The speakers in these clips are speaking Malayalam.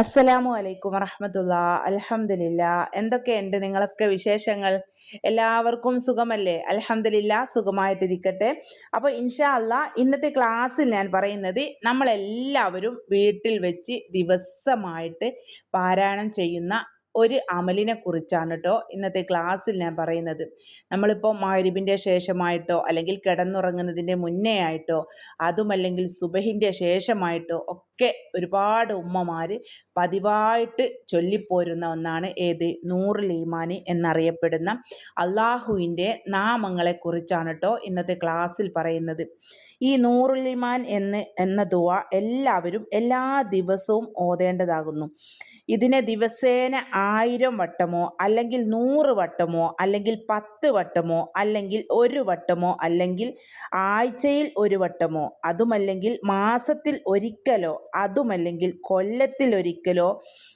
അസ്സലാമു അലൈക്കും വറഹമത്തുള്ള. അലഹമില്ല എന്തൊക്കെയുണ്ട് നിങ്ങളൊക്കെ വിശേഷങ്ങൾ? എല്ലാവർക്കും സുഖമല്ലേ? അലഹമില്ല സുഖമായിട്ടിരിക്കട്ടെ. അപ്പോൾ ഇൻഷാ അല്ല ഇന്നത്തെ ക്ലാസ്സിൽ ഞാൻ പറയുന്നത് നമ്മളെല്ലാവരും വീട്ടിൽ വെച്ച് ദിവസമായിട്ട് പാരായണം ചെയ്യുന്ന ഒരു അമലിനെ കുറിച്ചാണ് കേട്ടോ ഇന്നത്തെ ക്ലാസ്സിൽ ഞാൻ പറയുന്നത്. നമ്മളിപ്പോൾ മാരിബിന്റെ ശേഷമായിട്ടോ അല്ലെങ്കിൽ കിടന്നുറങ്ങുന്നതിന്റെ മുന്നേ ആയിട്ടോ അതുമല്ലെങ്കിൽ സുബഹിന്റെ ശേഷമായിട്ടോ ഒരുപാട് ഉമ്മമാർ പതിവായിട്ട് ചൊല്ലിപ്പോരുന്ന ഒന്നാണ് ഏത്? നൂറുൽ ഈമാനി എന്നറിയപ്പെടുന്ന അള്ളാഹുവിന്റെ നാമങ്ങളെക്കുറിച്ചാണ് കേട്ടോ ഇന്നത്തെ ക്ലാസ്സിൽ പറയുന്നത്. ഈ നൂറുൽ ഈമാൻ എന്ന് എന്ന ദുവ എല്ലാവരും എല്ലാ ദിവസവും ഓതേണ്ടതാകുന്നു. ഇതിനെ ദിവസേന ആയിരം വട്ടമോ അല്ലെങ്കിൽ നൂറ് വട്ടമോ അല്ലെങ്കിൽ പത്ത് വട്ടമോ അല്ലെങ്കിൽ ഒരു വട്ടമോ അല്ലെങ്കിൽ ആഴ്ചയിൽ ഒരു വട്ടമോ അതുമല്ലെങ്കിൽ മാസത്തിൽ ഒരിക്കലോ അതുമല്ലെങ്കിൽ കൊല്ലത്തിൽ ഒരിക്കലോ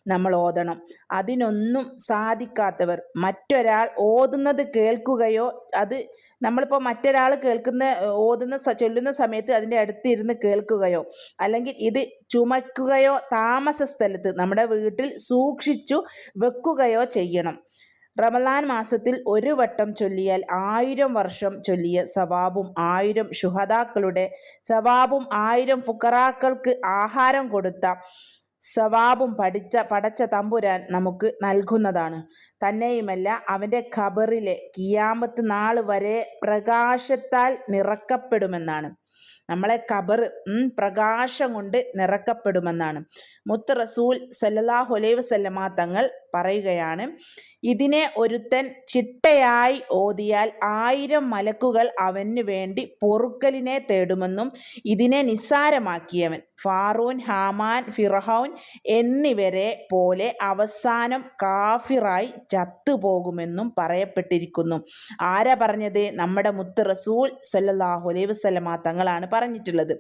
നമ്മൾ ഓതണം. അതിനൊന്നും സാധിക്കാത്തവർ മറ്റൊരാൾ ഓതുന്നത് കേൾക്കുകയോ അത് നമ്മളിപ്പോൾ മറ്റൊരാൾ കേൾക്കുന്ന ഓതുന്ന ചൊല്ലുന്ന സമയത്ത് അതിന്റെ അടുത്തിരുന്ന് കേൾക്കുകയോ അല്ലെങ്കിൽ ഇത് ചുമക്കുകയോ താമസ സ്ഥലത്ത് നമ്മുടെ വീട്ടിൽ സൂക്ഷിച്ചു വെക്കുകയോ ചെയ്യണം. റമലാൻ മാസത്തിൽ ഒരു വട്ടം ചൊല്ലിയാൽ ആയിരം വർഷം ചൊല്ലിയ സവാബും ആയിരം ഷുഹദാക്കളുടെ സവാബും ആയിരം ഫുക്കറാക്കൾക്ക് ആഹാരം കൊടുത്ത സവാബും പഠിച്ച പടച്ച തമ്പുരാൻ നമുക്ക് നൽകുന്നതാണ്. തന്നെയുമല്ല അവന്റെ ഖബറിലെ കിയാമത്ത് നാൾ വരെ പ്രകാശത്താൽ നിറക്കപ്പെടുമെന്നാണ്. നമ്മളെ ഖബർ പ്രകാശം കൊണ്ട് നിറക്കപ്പെടുമെന്നാണ്. മുത്ത് റസൂൽ സല്ലല്ലാഹു അലൈഹി വസല്ലമ തങ്ങൾ പറയുകയാണ്. ഇതിനെ ഒരുത്തൻ ചിട്ടയായി ഓതിയാൽ ആയിരം മലക്കുകൾ അവന് വേണ്ടി പൊറുക്കലിനെ തേടുമെന്നും ഇതിനെ നിസ്സാരമാക്കിയവൻ ഫാറൂൻ ഹാമാൻ ഫിറഹൗൻ എന്നിവരെ പോലെ അവസാനം കാഫിറായി ചത്തുപോകുമെന്നും പറയപ്പെട്ടിരിക്കുന്നു. ആരാ പറഞ്ഞത്? നമ്മുടെ മുത്ത് റസൂൽ സല്ലാഹു അലൈഹി വസല്ലമ തങ്ങളാണ് പറഞ്ഞിട്ടുള്ളത്.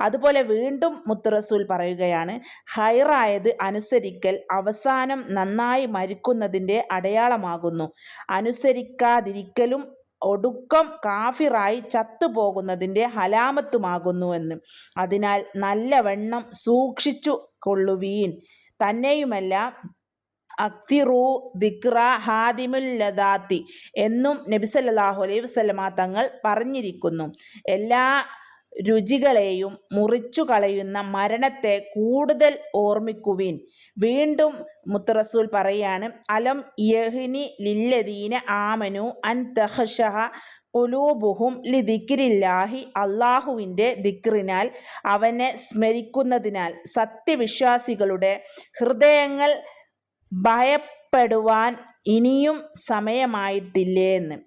അതുപോലെ വീണ്ടും മുത്ത് റസൂൽ പറയുകയാണ് ഹൈറായത് അനുസരിക്കൽ അവസാനം നന്നായി മരിക്കുന്നതിന്റെ അടയാളമാകുന്നു. അനുസരിക്കാതിരിക്കലും ഒടുക്കം കാഫിറായി ചത്തുപോകുന്നതിന്റെ ഹലാമത്തുമാകുന്നുവെന്ന്. അതിനാൽ നല്ലവണ്ണം സൂക്ഷിച്ചു കൊള്ളുവീൻ. തന്നെയുമല്ല അക്തിറു ദിക്ര ഹാദിമുല്ലദാത്തി എന്നും നബിസല്ലാഹു അലൈഹി വസ്ലമ തങ്ങൾ പറഞ്ഞിരിക്കുന്നു. എല്ലാ രുചികളെയും മുറിച്ചു കളയുന്ന മരണത്തെ കൂടുതൽ ഓർമ്മിക്കുവിൻ. വീണ്ടും മുത്തറസൂൽ പറയാണ് അലം യഹിനി ലില്ലദീന ആമനു അൻ തഹഷഹ കുലൂബുഹും ലി ദിക്രില്ലാഹി അള്ളാഹുവിന്റെ ദിക്റിനാൽ അവനെ സ്മരിക്കുന്നതിനാൽ സത്യവിശ്വാസികളുടെ ഹൃദയങ്ങൾ ഭയപ്പെടുവാൻ ഇനിയും സമയമായിട്ടില്ലേ എന്ന്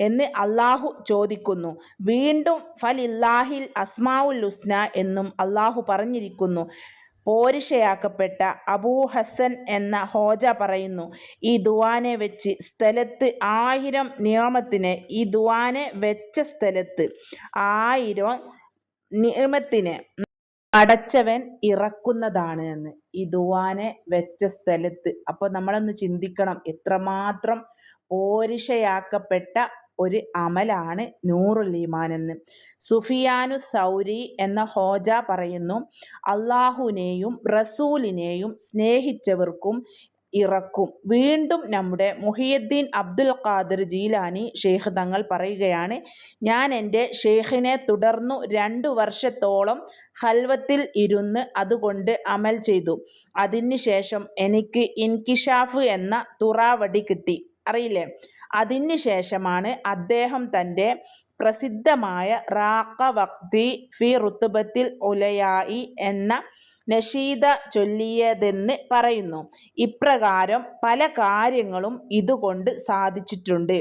എന്ന് അള്ളാഹു ചോദിക്കുന്നു. വീണ്ടും ഫലില്ലാഹിൽ അസ്മാവുൽ ഹുസ്ന എന്നും അള്ളാഹു പറഞ്ഞിരിക്കുന്നു. പോരിഷയാക്കപ്പെട്ട അബൂ ഹസൻ എന്ന ഹോജ പറയുന്നു ഈ ദുവാനെ വെച്ച് സ്ഥലത്ത് ആയിരം നിയമത്തിന് ഈ ദുവാനെ വെച്ച സ്ഥലത്ത് ആയിരം നിയമത്തിന് അടച്ചവൻ ഇറക്കുന്നതാണ് എന്ന്. ഈ ദുവാനെ വെച്ച സ്ഥലത്ത്. അപ്പോൾ നമ്മളൊന്ന് ചിന്തിക്കണം എത്രമാത്രം പോരിഷയാക്കപ്പെട്ട ഒരു അമലാണ് നൂറുൽ ഈമാൻ എന്ന് സുഫിയാനു സൗരി എന്ന ഹോജ പറയുന്നു അള്ളാഹുവിനെയും റസൂലിനെയും സ്നേഹിച്ചവർക്കും ഇറക്കും. വീണ്ടും നമ്മുടെ Muhiyuddin Abdul Qadir Jilani Sheikh Thangal പറയുകയാണ് ഞാൻ എന്റെ ഷെയ്ഖിനെ തുടർന്നു രണ്ടു വർഷത്തോളം ഹൽവത്തിൽ ഇരുന്ന് അതുകൊണ്ട് അമൽ ചെയ്തു. അതിനുശേഷം എനിക്ക് ഇൻകിഷാഫ് എന്ന തുറാവടി കിട്ടി. അറിയില്ലേ? അതിന് ശേഷമാണ് അദ്ദേഹം തന്റെ പ്രസിദ്ധമായ റാഖ വക്തി ഫി റുത്തുബത്തിൽ ഉലയായി എന്ന നഷീദ ചൊല്ലിയതെന്ന് പറയുന്നു. ഇപ്രകാരം പല കാര്യങ്ങളും ഇതുകൊണ്ട് സാധിച്ചിട്ടുണ്ട്.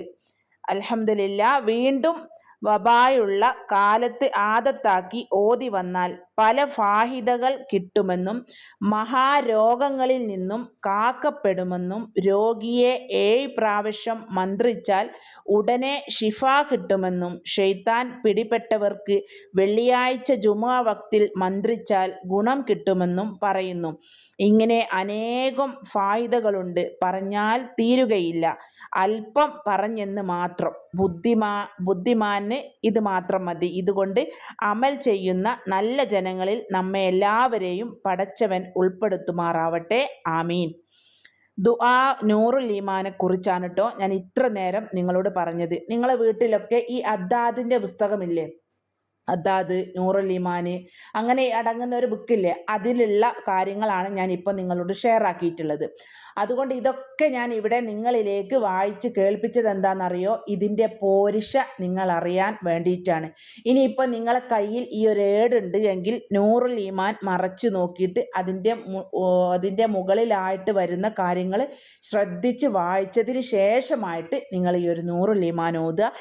അലഹമില്ല വീണ്ടും വബായുള്ള കാലത്ത് ആദത്താക്കി ഓതി വന്നാൽ പല ഫാഹിതകൾ കിട്ടുമെന്നും മഹാരോഗങ്ങളിൽ നിന്നും കാക്കപ്പെടുമെന്നും രോഗിയെ ഏഴ് പ്രാവശ്യം മന്ത്രിച്ചാൽ ഉടനെ ഷിഫ കിട്ടുമെന്നും ഷെയ്ത്താൻ പിടിപെട്ടവർക്ക് വെള്ളിയാഴ്ച ജുമാ വക്തിൽ മന്ത്രിച്ചാൽ ഗുണം കിട്ടുമെന്നും പറയുന്നു. ഇങ്ങനെ അനേകം ഫായിദകളുണ്ട് പറഞ്ഞാൽ തീരുകയില്ല. അല്പം പറഞ്ഞെന്ന് മാത്രം. ബുദ്ധിമാ ബുദ്ധിമാന് ഇത് മാത്രം മതി. ഇതുകൊണ്ട് അമൽ ചെയ്യുന്ന നല്ല ജന സജ്ജനങ്ങളിൽ നമ്മെ എല്ലാവരെയും പടച്ചവൻ ഉൾപ്പെടുത്തുമാറാവട്ടെ. ആമീൻ. ദുആ നൂറുൽ ഈമാനെ കുറിച്ചാണ് കേട്ടോ ഞാൻ ഇത്ര നേരം നിങ്ങളോട് പറഞ്ഞത്. നിങ്ങളെ വീട്ടിലൊക്കെ ഈ അദ്ദാദിന്റെ പുസ്തകമില്ലേ? അതാത് നൂറുൽ ഈമാൻ അങ്ങനെ അടങ്ങുന്ന ഒരു ബുക്കില്ലേ അതിലുള്ള കാര്യങ്ങളാണ് ഞാൻ ഇപ്പോൾ നിങ്ങളോട് ഷെയർ ആക്കിയിട്ടുള്ളത്. അതുകൊണ്ട് ഇതൊക്കെ ഞാൻ ഇവിടെ നിങ്ങളിലേക്ക് വായിച്ച് കേൾപ്പിച്ചത് എന്താണെന്നറിയോ? ഇതിന്റെ പോരിശ നിങ്ങൾ അറിയാൻ വേണ്ടിയിട്ടാണ് ഇനിയിപ്പോൾ നിങ്ങളെ കയ്യിൽ ഈ ഒരു ഏടുണ്ട് എങ്കിൽ നൂറുൽ ഈമാൻ മറച്ചു നോക്കിയിട്ട് അതിന്റെ അതിന്റെ മുകളിലായിട്ട് വരുന്ന കാര്യങ്ങൾ ശ്രദ്ധിച്ച് വായിച്ചതിന് ശേഷമായിട്ട് നിങ്ങൾ ഈ ഒരു നൂറുൽ ഈമാൻ ഓതുക.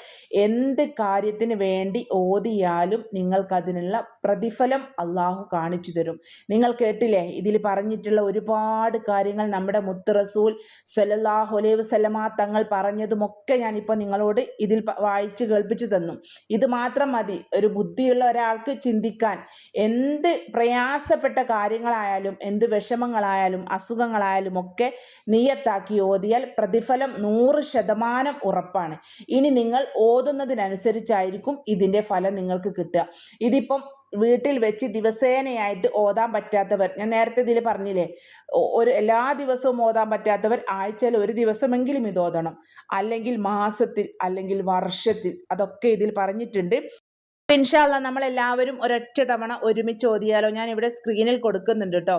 എന്ത് കാര്യത്തിന് വേണ്ടി ഓതിയാലും നിങ്ങൾക്കതിനുള്ള പ്രതിഫലം അള്ളാഹു കാണിച്ചു തരും. നിങ്ങൾ കേട്ടില്ലേ? ഇതിൽ പറഞ്ഞിട്ടുള്ള ഒരുപാട് കാര്യങ്ങൾ നമ്മുടെ മുത്ത് റസൂൽ സല്ലല്ലാഹു അലൈഹി വസല്ലമ തങ്ങൾ പറഞ്ഞതുമൊക്കെ ഞാനിപ്പോൾ നിങ്ങളോട് ഇതിൽ വായിച്ച് കേൾപ്പിച്ചു തന്നു. ഇത് മാത്രം മതി. ഒരു ബുദ്ധിയുള്ള ഒരാൾക്ക് ചിന്തിക്കാൻ എന്ത് പ്രയാസപ്പെട്ട കാര്യങ്ങളായാലും എന്ത് വിഷമങ്ങളായാലും അസുഖങ്ങളായാലും ഒക്കെ നീയത്താക്കി ഓതിയാൽ പ്രതിഫലം നൂറ് ശതമാനം ഉറപ്പാണ്. ഇനി നിങ്ങൾ ഓതുന്നതിനനുസരിച്ചായിരിക്കും ഇതിന്റെ ഫലം നിങ്ങൾക്ക് കിട്ടുക. ഇതിപ്പം വീട്ടിൽ വെച്ച് ദിവസേനയായിട്ട് ഓതാൻ പറ്റാത്തവർ ഞാൻ നേരത്തെ ഇതിൽ പറഞ്ഞില്ലേ ഒരു എല്ലാ ദിവസവും ഓതാൻ പറ്റാത്തവർ ആഴ്ചയിൽ ഒരു ദിവസമെങ്കിലും ഇത് ഓതണം. അല്ലെങ്കിൽ മാസത്തിൽ അല്ലെങ്കിൽ വർഷത്തിൽ അതൊക്കെ ഇതിൽ പറഞ്ഞിട്ടുണ്ട്. ഇൻഷാല്ല നമ്മളെല്ലാവരും ഒരൊറ്റ തവണ ഒരുമിച്ച് ഓതിയാലോ? ഞാൻ ഇവിടെ സ്ക്രീനിൽ കൊടുക്കുന്നുണ്ട് കേട്ടോ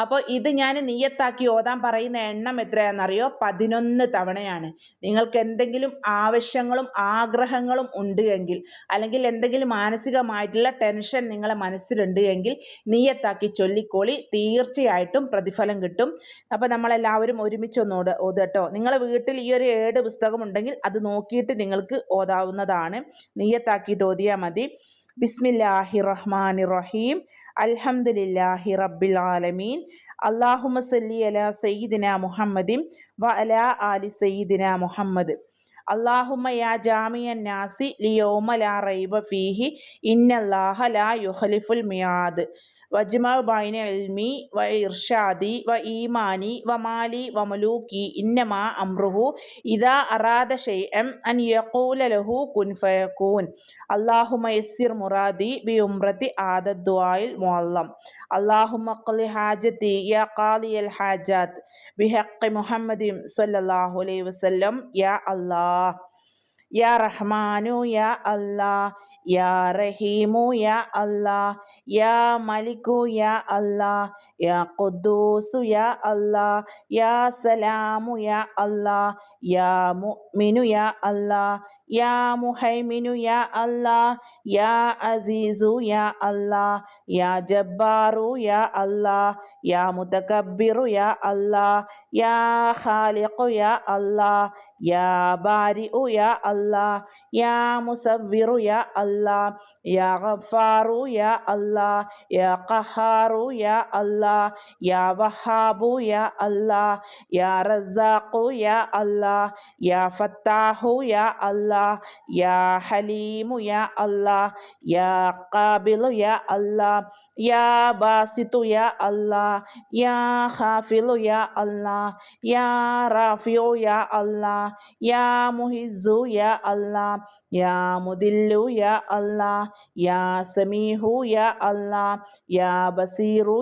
അപ്പോൾ ഇത് ഞാൻ നീയത്താക്കി ഓതാൻ പറയുന്ന എണ്ണം എത്രയാണെന്നറിയോ? പതിനൊന്ന് തവണയാണ്. നിങ്ങൾക്ക് എന്തെങ്കിലും ആവശ്യങ്ങളും ആഗ്രഹങ്ങളും ഉണ്ട് എങ്കിൽ അല്ലെങ്കിൽ എന്തെങ്കിലും മാനസികമായിട്ടുള്ള ടെൻഷൻ നിങ്ങളെ മനസ്സിലുണ്ട് എങ്കിൽ നീയത്താക്കി ചൊല്ലിക്കോളി. തീർച്ചയായിട്ടും പ്രതിഫലം കിട്ടും. അപ്പോൾ നമ്മളെല്ലാവരും ഒരുമിച്ച് ഒന്നോട് ഓതട്ടോ നിങ്ങളെ വീട്ടിൽ ഈ ഒരു ഏഴ് പുസ്തകം ഉണ്ടെങ്കിൽ അത് നോക്കിയിട്ട് നിങ്ങൾക്ക് ഓതാവുന്നതാണ്. നീയത്താക്കിയിട്ട് ഓതിയാൽ മതി. ബിസ്മില്ലാഹി റഹ്മാൻ റഹീം അൽഹംദുലില്ലാഹി റബ്ബിൽ ആലമീൻ. അള്ളാഹുമ സല്ലി അല സയ്യിദിന മുഹമ്മദിൻ വ അല ആലി സയ്യിദിന മുഹമ്മദ്. അള്ളാഹുമ യാ ജാമിയ നാസി ലിയോമ ലാ റൈബ ഫീഹി ഇന്നല്ലാഹ ലാ യുഹലിഫുൽ മിയാദ്. വജ്മ ബൈന അൽമി വ ഇർഷാദി വ ഈമാനി വ മാലി വ മലൂക്കി ഇന്നമാ അമ്രുഹു ഇദാ അറാദ ഷെയ്എം അൻ യഖൂല ലഹു കുൻ ഫയക്കൂൻ അല്ലാഹുമ്മ യസ്സിർ മുറാദി ബി ഉംറത്തി ആദ ദുആയിൽ മുഅല്ലം. അല്ലാഹുമ്മ ഖലി ഹാജതി യാ ഖാലിയൽ ഹാജാത്ത് ബിഹഖ് മുഹമ്മദിൻ സ്വല്ലല്ലാഹു അലൈഹി വസല്ലം യാ അല്ലാഹ്. യാ റഹ്മാനു യാ അല്ലാഹ്. യാ റഹീമു യാ അല്ലാഹ് യാ മലിക്കു യാ അല്ലാഹ് യാ ഖുദ്ദൂസു യാ അല്ലാഹ് യാ സലാമു യാ അല്ലാഹ് യാ മുഅ്മിനു യാ അല്ലാഹ് യാ മുഹൈമിനു യാ അല്ലാഹ് യാ അസീസു യാ അല്ലാഹ് യാ ജബ്ബാറു യാ അല്ലാഹ് യാ മുതകബ്ബിറു യാ അല്ലാഹ് യാ ഖാലിഖു യാ അല്ലാഹ് യാ ബാരിഉ യാ അല്ലാഹ് യാ മുസവ്വിറു യാ അല്ലാഹ് യാ ഗഫാറു യാ അല്ലാഹ് യാ ഖഹാറു യാ അല്ലാഹ് യാ വഹാബു യാ അല്ലാഹ് യാ റസാഖു യാ അല്ലാഹ് യാ ഫത്താഹു യാ അല്ലാഹ് യാ ഹലീമു യാ അല്ലാഹ് യാ ഖാബിലു യാ അല്ലാഹ് യാ ബാസിത്തു യാ അല്ലാഹ് യാ ഖാഫിലു യാ അല്ലാഹ് യാ റാഫിഉ യാ അല്ലാഹ് യാ മുഹിസ്സു യാ അല്ലാഹ് യാ മുദില്ലു യാ അല്ലാഹ് യാ സമീഹു യാ അല്ലാഹ് യാ ബസീറു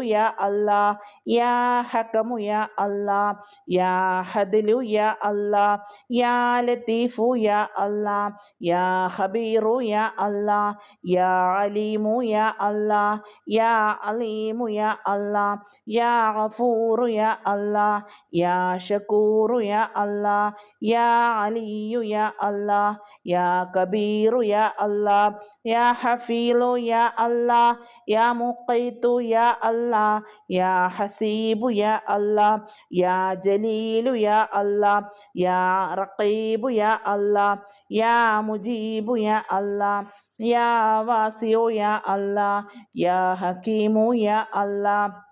യാ അല്ലാഹ് യാ ഹക്കമു യാ അല്ലാഹ് യാ ഹദിലു യാ അല്ലാഹ് യാ ലത്തീഫു യാ അല്ലാഹ് യാ ഖബീറു യാ അല്ലാഹ് യാ അലീമു യാ അല്ലാഹ് യാ അലീമു യാ അല്ലാഹ് യാ ഗഫൂറു യാ അല്ലാഹ് യാ ഷക്കൂറു യാ അല്ലാഹ് യാ അലിയു യാ അല്ലാഹ് യാ കബീറു യാ അല്ലാഹ് യാ ഹഫീലു യാ അല്ലാഹ് യാ മുഖൈത്തു യാ അല്ലാഹ് യാ ഹസീബു യാ അല്ലാഹ് യാ ജലീലു യാ അല്ലാഹ് യാ റഖീബു യാ അല്ലാഹ് യാ മുജീബു യാ അല്ലാഹ് യാ വാസിയു യാ അല്ലാഹ് യാ ഹക്കീമു യാ അല്ലാഹ്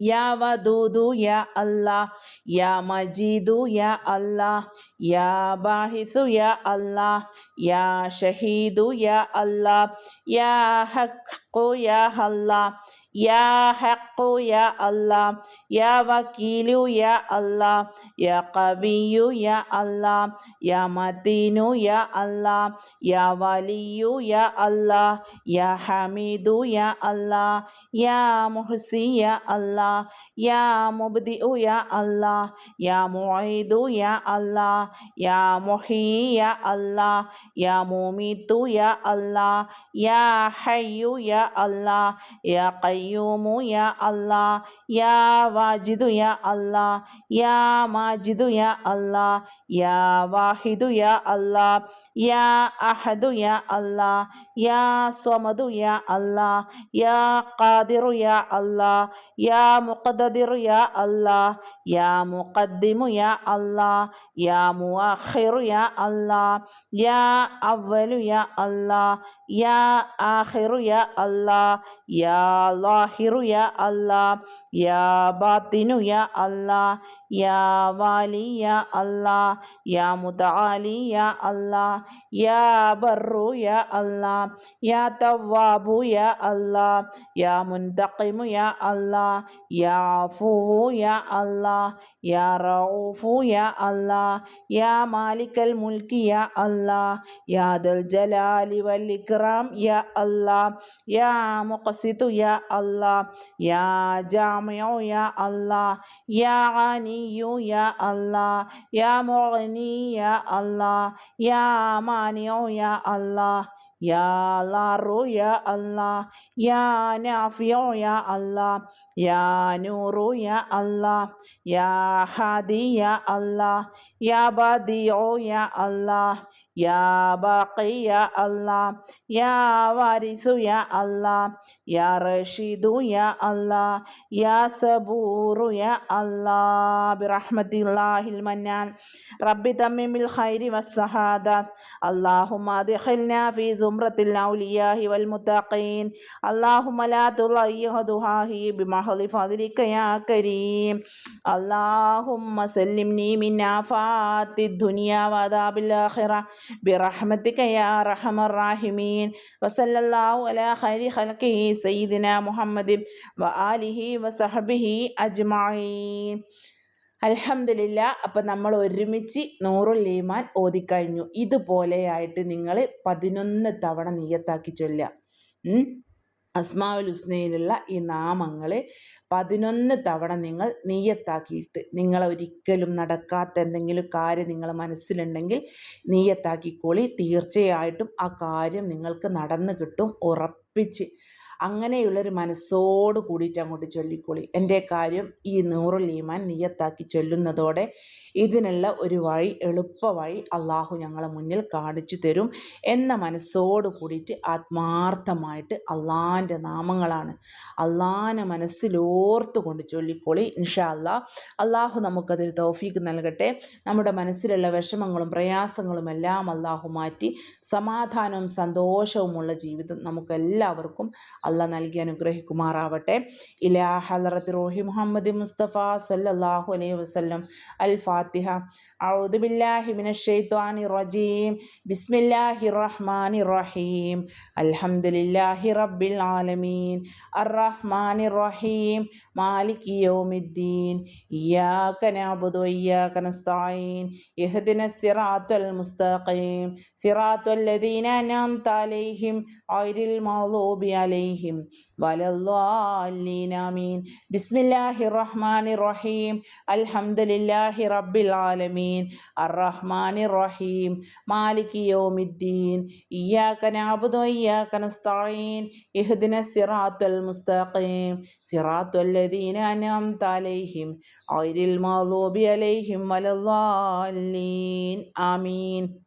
യാ വദൂദു യാ അല്ലാഹ് യാ മജീദു യാ അല്ലാഹ് യാ ബാഹിസു യാ അല്ലാഹ് യാ ഷഹീദു യാ അല്ലാഹ് യാ ഹഖു യാ يا حق يا الله يا وكيل يا الله يا قوي يا الله يا متين يا الله يا ولي يا الله يا حميد يا الله يا محسي يا الله يا مبدئ يا الله يا معيد يا الله يا محيي يا الله يا مميت يا الله يا حي يا الله يا قيوم qayyumu ya Allah ya wajidu ya Allah ya majidu ya Allah ya wahidu ya Allah ya ahadu ya Allah ya somadu ya Allah ya qadiru ya Allah ya muqaddiru ya Allah Ya Muqaddimu Ya Allah Ya Muakhiru Ya Allah Ya Awwalu Ya Allah Ya Akhiru Ya Allah Ya Lahiru Ya Allah Ya Batinu Ya Allah Ya Wali Ya Allah Ya Muta'ali Ya Allah Ya Barru Ya Allah Ya Tawwabu Ya Allah Ya Muntaqimu Ya Allah Ya afu Ya Allah യാ റഊഫു യാ അല്ലാ യാ മാലിക്കൽ മുൽക്കി യാ അല്ലാ യാ ദൽ ജലാലി വൽ ഇക്റാം യാ അല്ലാ യാ മുഖ്സിതു യാ അല്ലാ യാ ജാമിഉ യാ അല്ലാ യാ അനിയു യാ അല്ലാ യാ മുഗ്നി യാ അല്ലാ യാ മാനിഉ യാ അല്ലാ യാ ലാറു യാ അല്ലാ യാ നാഫിഉ യാ അല്ലാ يا نور يا الله يا هادي يا الله يا بديع يا الله يا باقي يا الله يا وارث يا الله يا رشيد يا الله يا صبور يا الله. برحمة الله المنان. رب تمم الخير والسعادة. اللهم ادخلنا في زمرة الأولياء والمتقين. اللهم لا تضيع دعائي بمحبة بمحض فضلك يا كريم اللهم سلمني من آفات الدنيا وعذاب الآخرة برحمتك يا أرحم الراحمين وصلى الله على خير خلقه سيدنا محمد وآله وصحبه أجمعين അൽഹംദുലില്ല അപ്പം നമ്മൾ ഒരുമിച്ച് നൂറുൽ ഈമാൻ ഓതിക്കഴിഞ്ഞു ഇതുപോലെയായിട്ട് നിങ്ങൾ പതിനൊന്ന് തവണ നീയത്താക്കി ചൊല്ലുക ഉം. അസ്മാവുൽ ഹുസ്നയിലുള്ള ഈ നാമങ്ങളെ പതിനൊന്ന് തവണ നിങ്ങൾ നീയത്താക്കിയിട്ട് നിങ്ങൾ ഒരിക്കലും നടക്കാത്ത എന്തെങ്കിലും കാര്യം നിങ്ങൾ മനസ്സിലുണ്ടെങ്കിൽ നീയത്താക്കിക്കോളി തീർച്ചയായിട്ടും ആ കാര്യം നിങ്ങൾക്ക് നടന്നു കിട്ടും. ഉറപ്പിച്ച് അങ്ങനെയുള്ളൊരു മനസ്സോട് കൂടിയിട്ട് അങ്ങോട്ട് ചൊല്ലിക്കൊളി. എന്റെ കാര്യം ഈ നൂറു ലീമാൻ നിയത്താക്കി ചൊല്ലുന്നതോടെ ഇതിനുള്ള ഒരു വഴി എളുപ്പ വഴി അള്ളാഹു ഞങ്ങളെ മുന്നിൽ കാണിച്ചു തരും എന്ന മനസ്സോട് കൂടിയിട്ട് ആത്മാർത്ഥമായിട്ട് അള്ളാഹിന്റെ നാമങ്ങളാണ്. അള്ളാഹിനെ മനസ്സിലോർത്ത് കൊണ്ട് ചൊല്ലിക്കൊളി. ഇൻഷാ അല്ലാ അള്ളാഹു നമുക്കതിൽ തൗഫീക്ക് നൽകട്ടെ. നമ്മുടെ മനസ്സിലുള്ള വിഷമങ്ങളും പ്രയാസങ്ങളും എല്ലാം അള്ളാഹു മാറ്റി സമാധാനവും സന്തോഷവുമുള്ള ജീവിതം നമുക്കെല്ലാവർക്കും അല്ല നൽകി അനുഗ്രഹിക്കുമാറാവട്ടെ. ഇലാ ഹലറത്ത് റോഹി മുഹമ്മദ് മുസ്തഫ സല്ലാഹു അലൈഹി വസ്ലം അൽ ഫാത്തിഹ. ഔദുബില്ലാഹിമിനീം ബിസ്മില്ലാഹി റഹ്മാൻ റഹീം. അൽഹംദുലില്ലാഹി റബ്ബിൽ ആലമീൻ. അറഹ്മാൻ റഹീം. മാലിക് യൗമിദ്ദീൻ. ഇയാക്ക നഅബുദു വഇയാക നസ്തഈൻ. മുസ്തഖീം. സിറാത്തൽ ലദീന അലൈഹിം. ഗൈറിൽ മഗ്ദൂബി അലൈഹിം عليهم غير المغضوب عليهم ولا الضالين آمين بسم الله الرحمن الرحيم الحمد لله رب العالمين الرحمن الرحيم مالك يوم الدين إياك نعبد وإياك نستعين اهدنا الصراط المستقيم صراط الذين أنعمت عليهم غير المغضوب عليهم ولا الضالين آمين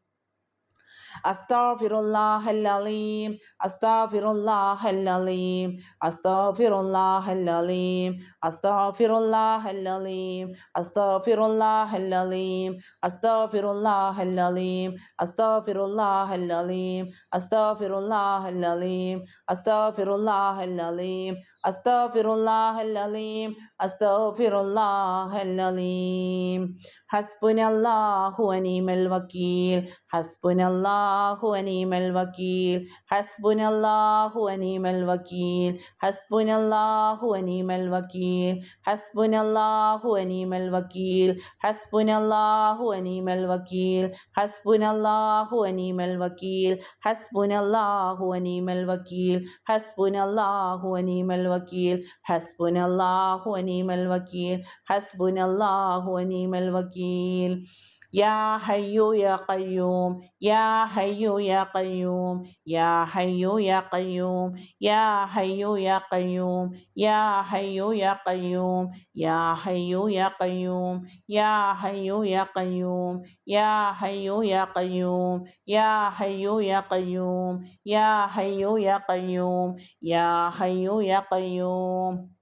അസ്താഫിറുല്ലാഹൽ അലീം അസ്താഫിറുല്ലാഹൽ അലീം അസ്താഫിറുല്ലാഹൽ അലീം അസ്താഫിറുല്ലാഹൽ അലീം അസ്താഫിറുല്ലാഹൽ അലീം അസ്താഫിറുല്ലാഹൽ അലീം അസ്താഫിറുല്ലാഹൽ അലീം അസ്താഫിറുല്ലാഹൽ അലീം അസ്താഫിറുല്ലാഹൽ അലീം അസ്താഫിറുല്ലാഹൽ അലീം أستغفر الله العظيم حسبنا الله ونعم الوكيل حسبنا الله ونعم الوكيل حسبنا الله ونعم الوكيل حسبنا الله ونعم الوكيل حسبنا الله ونعم الوكيل حسبنا الله ونعم الوكيل حسبنا الله ونعم الوكيل حسبنا الله ونعم الوكيل حسبنا الله ونعم الوكيل حسبنا الله ونعم ونعم الوكيل حسبنا الله ونعم الوكيل يا حي يا قيوم يا حي يا قيوم يا حي يا قيوم يا حي يا قيوم يا حي يا قيوم يا حي يا قيوم يا حي يا قيوم يا حي يا قيوم يا حي يا قيوم يا حي يا قيوم يا حي يا قيوم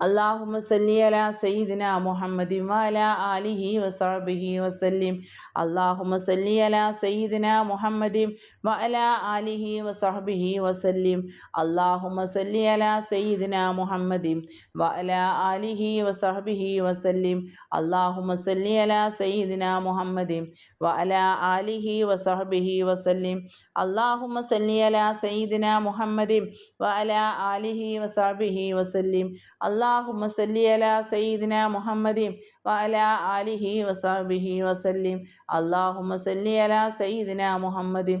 അള്ളാഹുമ സല്ലി അല സയ്യിദിന മുഹമ്മദി വല ആലിഹി വസാബിഹി വസല്ലിം. അള്ളാഹുമ സല്ലി അല സയ്യിദിന മുഹമ്മദി വല ആലിഹി വസാബിഹി വസല്ലിം. അള്ളാഹുമ സല്ലി അല സയ്യിദിന മുഹമ്മദി വല ആലിഹി വസാബിഹി വസല്ലിം. അള്ളാഹുമ സല്ലി അല സയ്യിദിന മുഹമ്മദി വല ആലിഹി വസാബിഹി വസല്ലിം. അള്ളാഹുമ സല്ലി അല സയ്യിദിന മുഹമ്മദി വല ആലിഹി വസാബിഹി വസല്ലിം. അള്ളാഹ് അള്ളാഹുമ സല്ലി അല സയ്യിദിന മുഹമ്മദീം വഅല ആലിഹി വസാബിഹി വസല്ലിം. അള്ളാഹുമ സല്ലി അല സയ്യിദിന മുഹമ്മദീം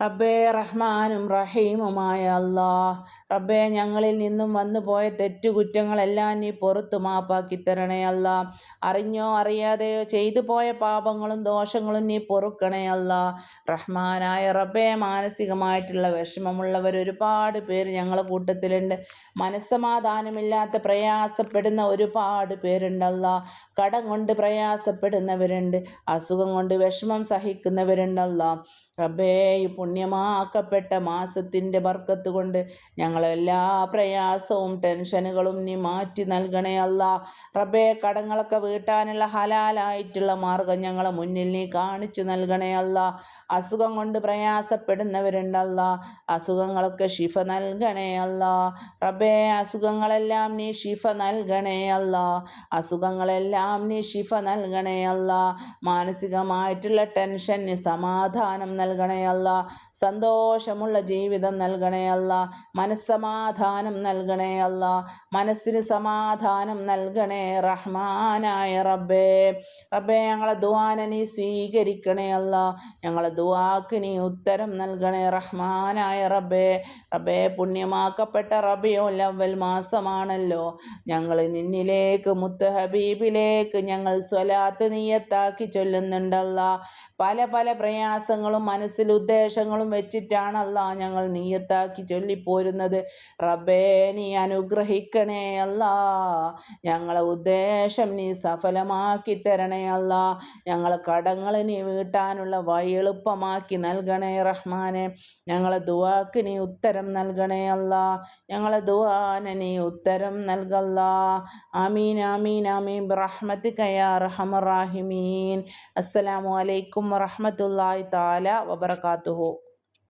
റബ്ബേ റഹ്മാനും റഹീമുമായ അള്ളാഹ് റബ്ബേ ഞങ്ങളിൽ നിന്നും വന്നു പോയ തെറ്റുകുറ്റങ്ങളെല്ലാം നീ പുറത്തു മാപ്പാക്കി തരണേ അല്ല അറിഞ്ഞോ അറിയാതെയോ ചെയ്തു പോയ പാപങ്ങളും ദോഷങ്ങളും നീ പൊറുക്കണേ അല്ല റഹ്മാനായ റബ്ബേ മാനസികമായിട്ടുള്ള വിഷമമുള്ളവർ ഒരുപാട് പേര് ഞങ്ങളെ കൂട്ടത്തിലുണ്ട്. മനസ്സമാധാനമില്ലാത്ത പ്രയാസപ്പെടുന്ന ഒരുപാട് പേരുണ്ടല്ല കടം കൊണ്ട് പ്രയാസപ്പെടുന്നവരുണ്ട്. അസുഖം കൊണ്ട് വിഷമം സഹിക്കുന്നവരുണ്ടല്ല റബ്ബേ ഈ പുണ്യമാക്കപ്പെട്ട മാസത്തിന്റെ ബർക്കത്ത് കൊണ്ട് ഞങ്ങളെല്ലാ പ്രയാസവും ടെൻഷനുകളും നീ മാറ്റി നൽകണേ അല്ല. റബ്ബേ കടങ്ങളൊക്കെ വീട്ടാനുള്ള ഹലാലായിട്ടുള്ള മാർഗം ഞങ്ങളെ മുന്നിൽ നീ കാണിച്ചു നൽകണേ അല്ല. അസുഖം കൊണ്ട് പ്രയാസപ്പെടുന്നവരുണ്ടല്ല അസുഖങ്ങളൊക്കെ ഷിഫ നൽകണേ അല്ല. റബ്ബേ അസുഖങ്ങളെല്ലാം നീ ഷിഫ നൽകണേ അല്ല. അസുഖങ്ങളെല്ലാം നീ ഷിഫ നൽകണേ അല്ല. മാനസികമായിട്ടുള്ള ടെൻഷൻ ടെൻഷന് സമാധാനം അല്ല സന്തോഷമുള്ള ജീവിതം നൽകണേ അല്ല മനസ്സമാധാനം നൽകണേ അല്ല മനസ്സിന് സമാധാനം നൽകണേ റഹ്മാനായ റബ്ബേ. റബ്ബേ ഞങ്ങളെ ദുവാന നീ സ്വീകരിക്കണേ അല്ല ഞങ്ങളെ ദുവാക്ക് നീ ഉത്തരം നൽകണേ റഹ്മാനായ റബ്ബേ. റബ്ബേ പുണ്യമാക്കപ്പെട്ട റബിയോ ലവൽ മാസമാണല്ലോ. ഞങ്ങൾ നിന്നിലേക്ക് മുത്ത് ഹബീബിലേക്ക് ഞങ്ങൾ സ്വലാത്ത് നീയത്താക്കി ചൊല്ലുന്നുണ്ടല്ല. പല പല പ്രയാസങ്ങളും മനസ്സിൽ ഉദ്ദേശങ്ങളും വെച്ചിട്ടാണ് വെച്ചിട്ടാണല്ല ഞങ്ങൾ നീയത്താക്കി ചൊല്ലിപ്പോരുന്നത്. റബ്ബേ നീ അനുഗ്രഹിക്കണേ അല്ല. ഞങ്ങളെ ഉദ്ദേശം നീ സഫലമാക്കി തരണേ അല്ല. ഞങ്ങളെ കടങ്ങൾ നീ വീട്ടാനുള്ള വഴി എളുപ്പമാക്കി നൽകണേ റഹ്മാനെ. ഞങ്ങളെ ദുവാക്ക് നീ ഉത്തരം നൽകണേ അല്ല. ഞങ്ങളെ ദുവാന നീ ഉത്തരം നൽകല്ല. ആമീൻ ആമീൻ ആമീൻ. റഹ്മത്തിക്കയാ റഹമറാഹിമീൻ അസ്സലാമു അലൈക്കും വറഹമത്തല്ലാഹി താല വബർക്കാത്തുഹു